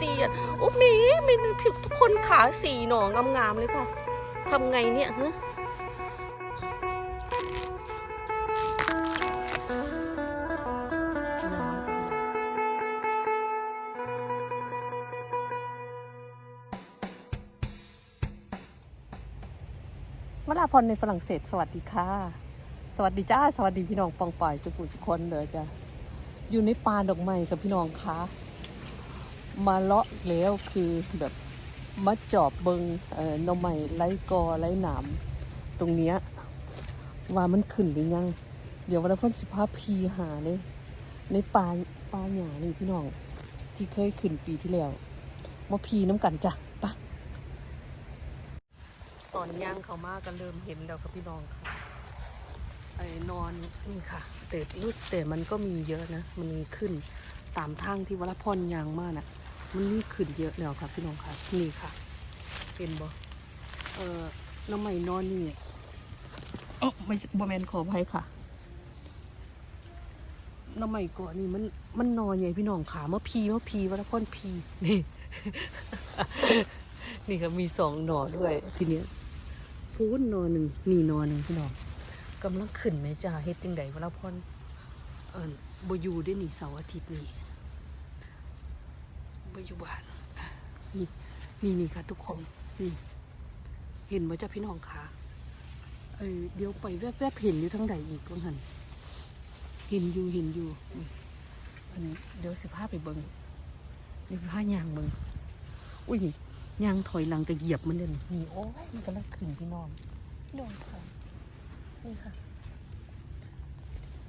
สีอะโอ้มีมีผิวทุกคนขาสีหนองามๆเลยค่ะทำไงเนี่ยฮะวลาพรในฝรั่งเศสสวัสดีค่ะ สวัสดีจ้า สวัสดีพี่น้องปองป่ายสุขุสุคนเลยจ้ะอยู่ในป่าดอกไม้กับพี่น้องค่ะ มาเลาะแล้วคือแบบมาจอบเบิงเอ่อหน่อไม้ไร้กอไร้หนามตรงเนี้ยว่ามันขึ้นหรือยัง เดี๋ยววันละพ่นสิภาพีหาเลยในป่าป่าหญ้านี่พี่น้อง ที่เคยขึ้นปีที่แล้วมาพีน้ำกันจ้ะไปะตอนย่างเขามาก็เริ่มเห็นแล้วครับพี่น้องค่ะไอ้นอนนี่ค่ะ แต่รู้แต่มันก็มีเยอะนะ มันมีขึ้นตามทางที่วรพรยางมากน่ะ มันมีขึ้นเยอะแล้วค่ะพี่น้องค่ะนี่ค่ะ เป็นบ่เอ่อน้ำใหม่นอนนี่เอ๋อไม่ใช่บ่แมนขออภัยค่ะน้ำใหม่ก่อนนี่มันมันนอนใหญ่พี่น้องขาเมื่อพีเมื่อพีวรพรพีนี่ นี่ค่ะมีสองหน่อด้วยทีเนี้ยพูนหนอหนึ่งนี่หนอหนึ่งพี่น้องกำลังขึ้นแม่จ้าเฮ็ดจังไดวะละพรเอิ้นบ่อยู่ได้นี่เสาร์อาทิตย์นี่ บ่อยู่บ้านนี่นี่นี่ค่ะทุกคนนี่ เห็นบ่จ้าพี่น้องคะเออเดี๋ยวไปแวบๆเห็นอยู่ทั้งใดอีกว่าหั่นเห็นอยู่เห็นอยู่นี่อันนี้เดี๋ยวสิพาไปเบิ่งนี่พายางเบิ่งอุ้ยนี่ยางถอยหลังก็เหยียบมันเด่นนี่โอ้ยมันกำลังขึ้นพี่น้องพี่น้องค่ะนี่ค่ะ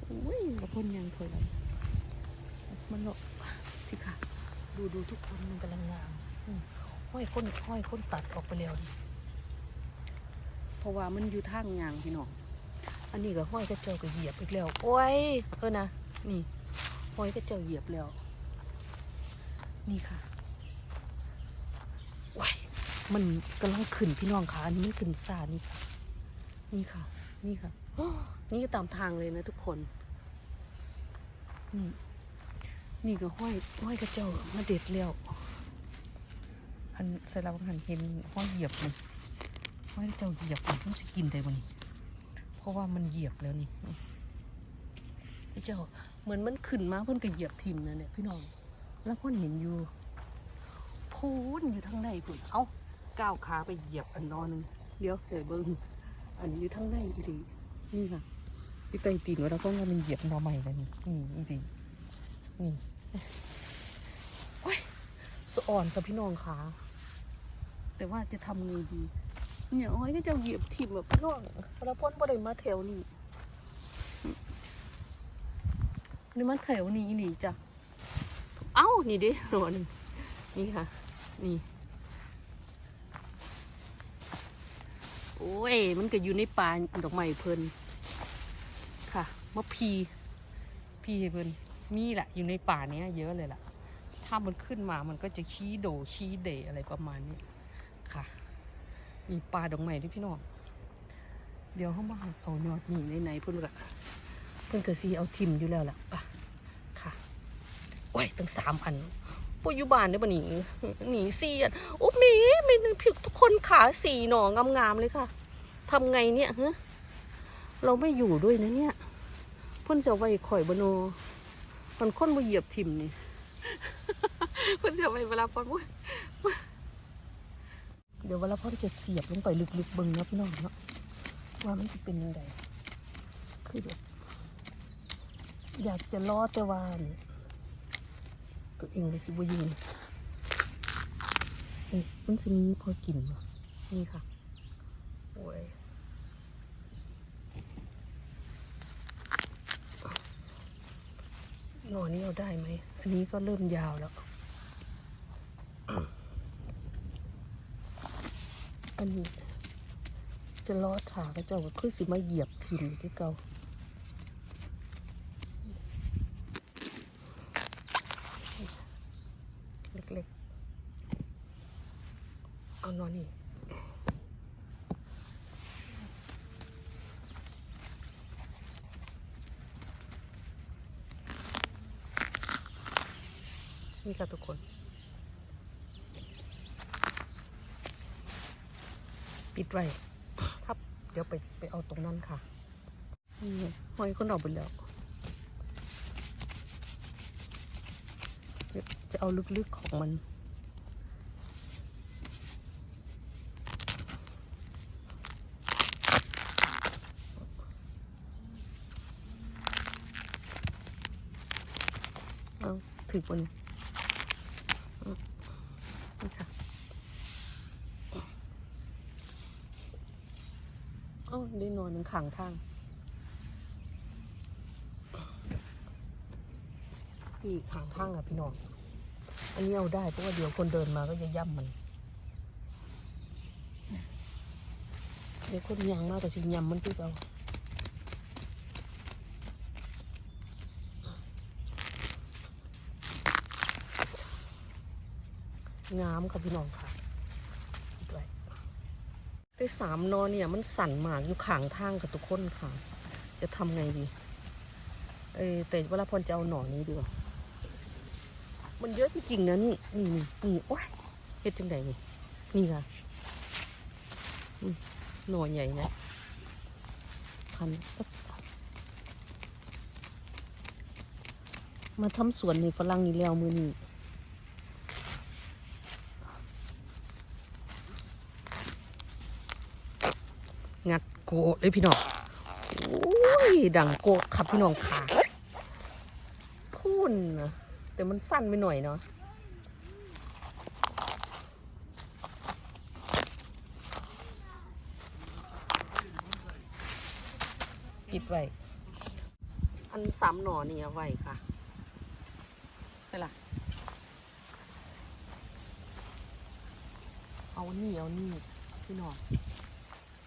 อุ้ยกระพ่นยางถอยหลังมันเนาะพี่ค่ะ ดูดูทุกคนมันกำลังงามอืมห้อยคนห้อยคนตัดออกไปแล้วดิเพราะว่ามันอยู่ทางยางพี่น้องอันนี้ก็ห้อยกระเจ้าก็เหยียบอีกแล้วโอ้ยเออนะนี่ห้อยกระเจ้าเหยียบแล้ว นี่ค่ะว้ายมันกำลังขึ้นพี่น้องค่ะอันนี้มันขึ้นซานี่ค่ะนี่ค่ะ นี่ค่ะนี่ก็ตามทางเลยนะทุกคนนี่ นี่ก็ห้อยห้อยกระเจ้ามาเด็ดแล้วอันใส่เราหันเห็นห้อยเหยียบมันห้อยกระเจ้าเหยียบมันมันจะกินได้บ่นี่เพราะว่ามันเหยียบแล้วนี่กระเจ้าเหมือนมันขึ้นมาเพิ่นก็เหยียบทิมนะเนี่ยพี่น้องแล้วเพ่นเห็นอยู่พูนอยู่ทางในพุ่นเอ้าก้าวขาไปเหยียบอันนอนนึงเดี๋ยวเสยเบิ้งอันนี้อยู่ทั้งในอีดีนี่ค่ะที่ไตตีนว่าเราก็ว่ามันเหยียบนอใหม่เลยนี่นี่อีดีนี่ โอ้ยสะอ่อนกับพี่น้องขาแต่ว่าจะทำไงดีเนี่ยอ้อยก็จะเหยียบทิ่มแบบพี่น้องเราพ้นบ่ได้มาแถวนี้นี่มันแถวนี้นี่จ้ะ เอ้า นี่ดิหนอนงนี่ค่ะ นี่ โอ้ย มันก็อยู่ในป่าดอกไม้เพิ่นค่ะมะพี พีเพิ่น มีแหละอยู่ในป่าเนี้ยเยอะเลยล่ะ ถ้ามันขึ้นมามันก็จะชี้โดชี้เดอะไรประมาณนี้ค่ะ มีป่าดอกไม้ด้วยพี่น้องเดี๋ยวเขามาเอายอดนี่ในไหนเพิ่นก็เพิ่นก็ซีเอาทิมอยู่แล้วล่ะป่ะค่ะโอ้ยตั้งสามอันปุยุบานได้ปะหนีหนีสี่อันโอ้มีมีผิวทุกคนขาสีหนองามๆเลยค่ะทำไงเนี่ยฮะเราไม่อยู่ด้วยนะเนี่ยเพ่นจะเอาไว้ข่อยบโน มันค้นมาเหยียบทิมนี่เพ่นจะเอาไว้เวลาพอนวุ้ยเดี๋ยวเวลาพ่อจะเสียบลงไปลึกๆเบิ่งนะพี่น้องเนาะว่ามันจะเป็นยังไงคือแบบอยากจะรอดแต่ว่าเนี่ยตัวเองก็สิบยืนเอ้ยมันจะมีพอกินบ่นี่ค่ะโอ้ย นอนี้เอาได้ไหม อันนี้ก็เริ่มยาวแล้ว อันนี้จะล้อถาก็เจ้าก็คือสิมาเหยียบทิมที่เก่า นี่ค่ะทุกคน ปิดไว้ครับเดี๋ยวไปไปเอาตรงนั้นค่ะนี่หอยคนดอกไปแล้วจะจะเอาลึกๆของมันเอาถือปุ่น ขังทางนี่ขางทางอะพี่น้อง อันนี้เอาได้เพราะว่าเดี๋ยวคนเดินมาก็จะย่ำมันเดี๋ยวคนยางมากก็สิยำมันคือเอางามค่ะพี่น้องค่ะ ไอ้สามนอนเนี่ย มันสั่นมากอยู่ขางทางกับทุกคนค่ะ จะทำไงดี เออแต่เวลาพรจะเอาหน่อนี้ดีกว่ามันเยอะจริงๆนะนี่นี่นี่นี่โอ้ยเฮ็ดจังไดนี่นี่ค่ะหน่อใหญ่นะคันมาทำสวนในฝรั่งนี่แล้วมือนี่ โกะเลยพี่น้องโอ้ยดังโกะครับพี่น้องขาพุ่นนะแต่มันสั้นไปหน่อยเนาะปิดไว้ อันสามหน่อนี่เอาไว้ค่ะใช่ล่ะ เอานี่เอานี่พี่น่อง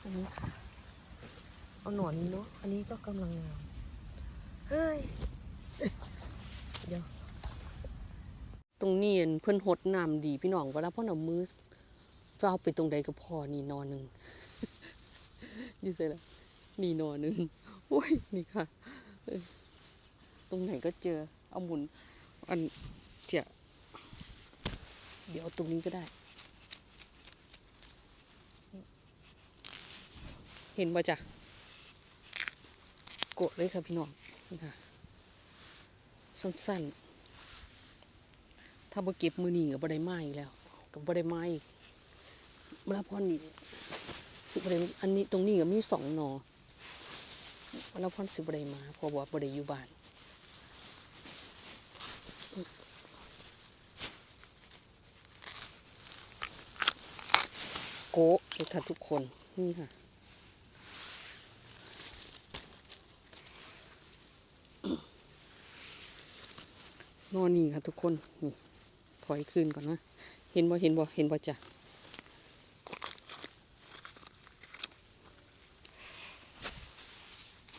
อันนี้ค่ะ เอาหน่อนเนาะอันนี้ก็กำลังงามเฮ้ยเดี๋ยวตรงนี้เนเพิ่อนหดน้ำดีพี่น้องเวลาพ่อเอามือเฝ้าไปตรงใดก็พอนี่นอนหนึ่งอยู่เสร็จแล้วนี่นอนหนึ่งโอ้ยนี่ค่ะตรงไหนก็เจอเอาหมุนอันเจะเดี๋ยวตรงนี้ก็ได้ เห็นบ่จ้ะ กดเลยค่ะพี่น้องนี่ค่ะสั้นๆ ถ้าบ่เก็บมือหนีก็บ่ได้มาอีกแล้วก็บ่ได้มาอีกเวลาพรนี่สิบ่ได้อันนี้ตรงนี้ก็มีสองหนอเวลาพรสิบ่ได้มาพราะว่บ่ได้อยู่บ้านโกะเลยค่ะทุกคนนี่ค่ะ นอนนี่ค่ะทุกคนนี่ถอยคืนก่อนนะ เห็นบ่เห็นบ่เห็นบ่จ้ะ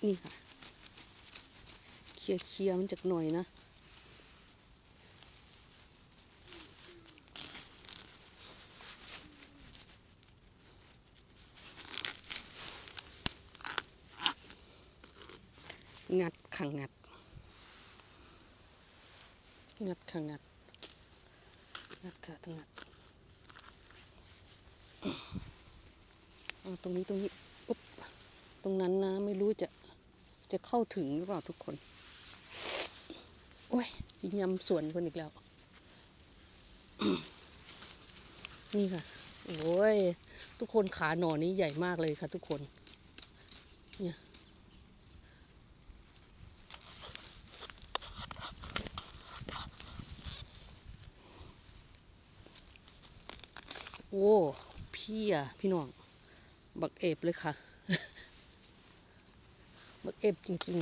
นี่ค่ะเคลียร์เคลียร์มันจากหน่อยนะ งัดขังงัด งัดค่ะงัด งัดค่ะทั้งงัดตรงนี้ตรงนี้อุ๊บตรงนั้นนะไม่รู้จะจะเข้าถึงหรือเปล่าทุกคน โอ้ยจิยำสวนคนอีกแล้ว นี่ค่ะ โอ้ย ทุกคนขาหนอนี้ใหญ่มากเลยค่ะทุกคน เนี่ย โอ้พี่อะพี่น้อง บักเอบเลยค่ะ บักเอบจริง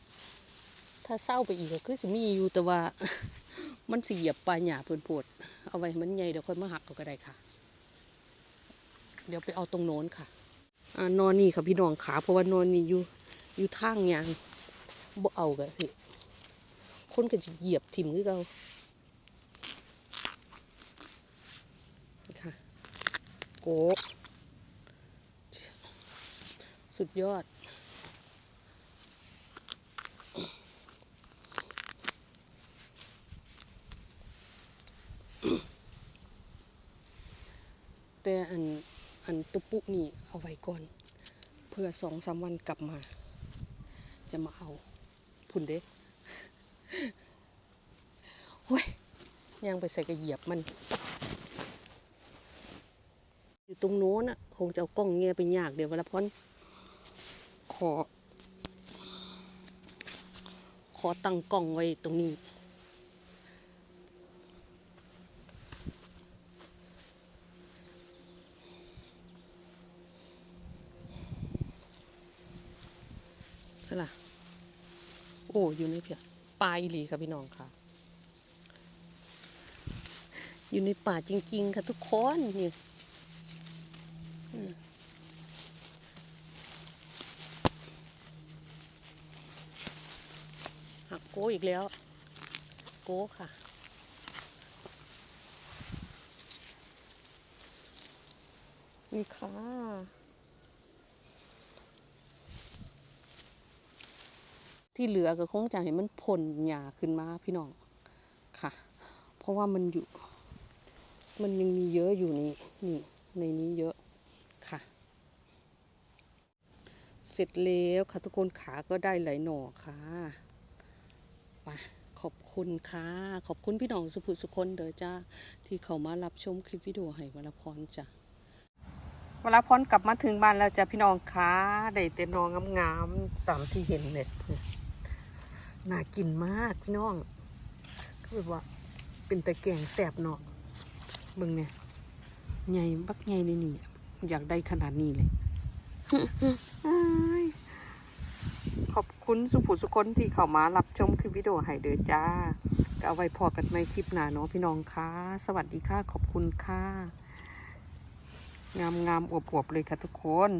ๆ ถ้าเศร้าไปอีกก็คือสิมีอยู่แต่ว่า มันเหยียบปลายหยาเพื่นโพดเอาไว้มันใหญ่เดี๋ยวค่อยมาหักก็ได้ค่ะ เดี๋ยวไปเอาตรงโน้นค่ะอนอนนี่ค่ะพี่น้องขาเพราะว่านอนนี่อยู่อยู่ทางยางบ่เอาก็คือคนก็จะเหยียบถิ่มคือเรา ค่ะ ก สุดยอด แต่อัน อันตุปุนี่เอาไว้ก่อน เพื่อสองสามวันกลับมา จะมาเอาพุ่นเด้เฮ้ยย่างไปใส่กระเหยียบมัน ตรงโน้นอะคงจะเอากล้องเงี้ยไปยากเดี๋ยวเวลาพอนขอ ขอตั้งกล้องไว้ตรงนี้สละโอ้อยู่ในเพียปลาอีหลีค่ะพี่น้องค่ะ อยู่ในป่าจริง ๆ ค่ะทุกคนนี่อืมหั กโก้อีกแล้ว โก้ค่ะ นี่ค่ะ ที่เหลือก็คงจะให้มันพ่นหญ้าขึ้นมาพี่น้องค่ะ เพราะว่ามันอยู่ มันยังมีเยอะอยู่นี่นี่ในนี้เยอะค่ะ เสร็จแล้วค่ะทุกคนขาก็ได้ไหลหน่อค่ะ ปขอบคุณค่ะ ขอบคุณพี่น้องสุภุสุคนเด้อจ้าที่เขามารับชมคลิปวิดีโอให้วรพรจ้ะวรพรกลับมาถึงบ้านแล้วจ้ะพี่น้องค่ะได้เต็นนองงามๆตามที่เห็นเลยน่ากินมากพี่น้องก็แบบว่าเป็นตะแกงแสบเนาะเบิ่งเนี่ยใหญ่บักใหญ่เลยนี่อยากได้ขนาดนี้เลย ขอบคุณสุภุสุคนที่เข้ามารับชมคลิปวิดีโอให้เด้อจ้า ก็เอาไว้พอกันไม่คลิปหน้าเนาะพี่น้องค่ะ สวัสดีค่ะ ขอบคุณค่ะ งามงามอวบๆเลยค่ะทุกคน